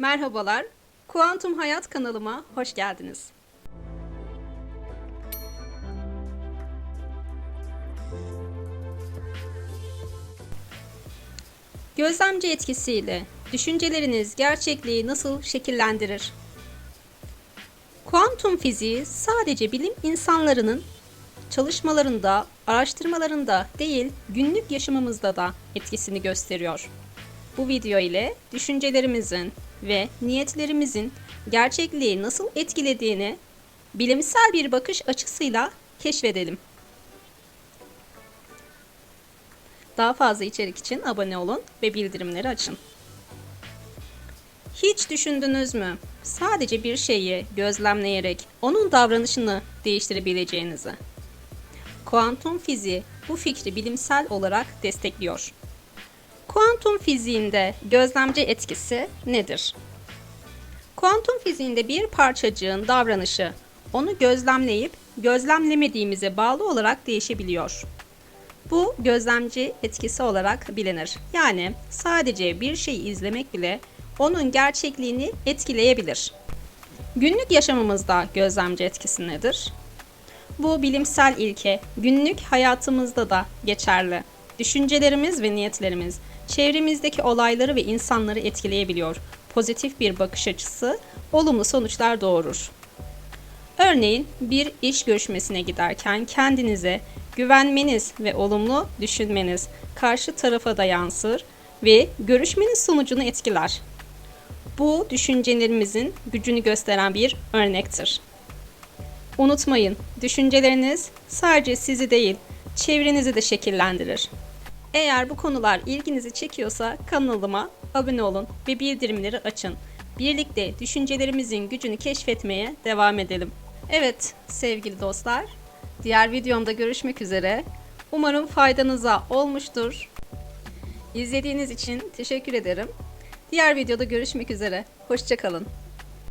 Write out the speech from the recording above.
Merhabalar, Kuantum Hayat kanalıma hoş geldiniz. Gözlemci etkisiyle düşünceleriniz gerçekliği nasıl şekillendirir? Kuantum fiziği sadece bilim insanlarının çalışmalarında, araştırmalarında değil, günlük yaşamımızda da etkisini gösteriyor. Bu video ile düşüncelerimizin ve niyetlerimizin gerçekliği nasıl etkilediğini bilimsel bir bakış açısıyla keşfedelim. Daha fazla içerik için abone olun ve bildirimleri açın. Hiç düşündünüz mü? Sadece bir şeyi gözlemleyerek onun davranışını değiştirebileceğinizi. Kuantum fiziği bu fikri bilimsel olarak destekliyor. Kuantum fiziğinde gözlemci etkisi nedir? Kuantum fiziğinde bir parçacığın davranışı onu gözlemleyip gözlemlemediğimize bağlı olarak değişebiliyor. Bu gözlemci etkisi olarak bilinir. Yani sadece bir şeyi izlemek bile onun gerçekliğini etkileyebilir. Günlük yaşamımızda gözlemci etkisi nedir? Bu bilimsel ilke günlük hayatımızda da geçerli. Düşüncelerimiz ve niyetlerimiz çevremizdeki olayları ve insanları etkileyebiliyor. Pozitif bir bakış açısı olumlu sonuçlar doğurur. Örneğin bir iş görüşmesine giderken kendinize güvenmeniz ve olumlu düşünmeniz karşı tarafa da yansır ve görüşmenin sonucunu etkiler. Bu düşüncelerimizin gücünü gösteren bir örnektir. Unutmayın, düşünceleriniz sadece sizi değil, çevrenizi de şekillendirir. Eğer bu konular ilginizi çekiyorsa kanalıma abone olun ve bildirimleri açın. Birlikte düşüncelerimizin gücünü keşfetmeye devam edelim. Evet sevgili dostlar, diğer videomda görüşmek üzere. Umarım faydanıza olmuştur. İzlediğiniz için teşekkür ederim. Diğer videoda görüşmek üzere. Hoşçakalın.